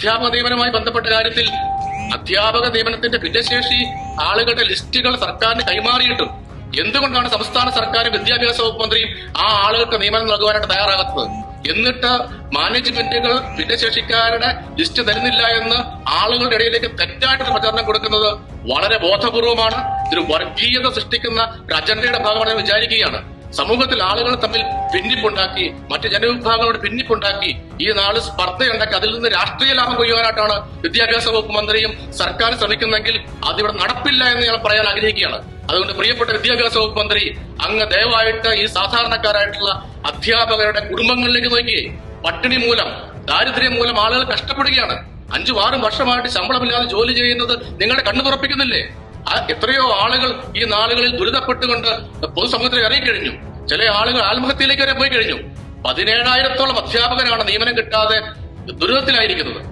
അധ്യാപക നിയമനവുമായി ബന്ധപ്പെട്ട കാര്യത്തിൽ അധ്യാപക നിയമനത്തിന്റെ ഭിന്നശേഷി ആളുകളുടെ ലിസ്റ്റുകൾ സർക്കാരിന് കൈമാറിയിട്ടും എന്തുകൊണ്ടാണ് സംസ്ഥാന സർക്കാരും വിദ്യാഭ്യാസ വകുപ്പ് മന്ത്രിയും ആ ആളുകൾക്ക് നിയമനം നൽകുവാനായിട്ട് തയ്യാറാകുന്നത് എന്നിട്ട് മാനേജ്മെന്റുകൾ ഭിന്നശേഷിക്കാരുടെ ലിസ്റ്റ് തരുന്നില്ല എന്ന് ആളുകളുടെ ഇടയിലേക്ക് തെറ്റായിട്ടൊരു പ്രചാരണം കൊടുക്കുന്നത് വളരെ ബോധപൂർവമാണ്. ഇതൊരു വർഗീയത സൃഷ്ടിക്കുന്ന ഒരു അജണ്ടയുടെ ഭാഗമാണ് വിചാരിക്കുകയാണ്. സമൂഹത്തിൽ ആളുകൾ തമ്മിൽ ഭിന്നിപ്പുണ്ടാക്കി മറ്റ് ജനവിഭാഗങ്ങളോട് ഭിന്നിപ്പുണ്ടാക്കി ഈ നാൾ സ്പർദ്ധയുണ്ടാക്കി അതിൽ നിന്ന് രാഷ്ട്രീയ ലാഭം കൊയ്യുവാനായിട്ടാണ് വിദ്യാഭ്യാസ വകുപ്പ് മന്ത്രിയും സർക്കാർ ശ്രമിക്കുന്നെങ്കിൽ അതിവിടെ നടപ്പില്ല എന്ന് ഞാൻ പറയാൻ ആഗ്രഹിക്കുകയാണ്. അതുകൊണ്ട് പ്രിയപ്പെട്ട വിദ്യാഭ്യാസ വകുപ്പ് മന്ത്രി അങ്ങ് ദയവായിട്ട് ഈ സാധാരണക്കാരായിട്ടുള്ള അധ്യാപകരുടെ കുടുംബങ്ങളിലേക്ക് നോക്കി. പട്ടിണി മൂലം ദാരിദ്ര്യം മൂലം ആളുകൾ കഷ്ടപ്പെടുകയാണ്. അഞ്ചും ആറും വർഷമായിട്ട് ശമ്പളമില്ലാതെ ജോലി ചെയ്യുന്നത് നിങ്ങളുടെ കണ്ണു തുറപ്പിക്കുന്നില്ലേ എത്രയോ ആളുകൾ ഈ നാളുകളിൽ ദുരിതപ്പെട്ടുകൊണ്ട് പൊതുസമൂഹത്തിൽ ഇറങ്ങിക്കഴിഞ്ഞു. ചില ആളുകൾ ആത്മഹത്യയിലേക്ക് വരെ പോയി കഴിഞ്ഞു. പതിനേഴായിരത്തോളം അധ്യാപകരാണ് നിയമനം കിട്ടാതെ ദുരിതത്തിലായിരിക്കുന്നത്.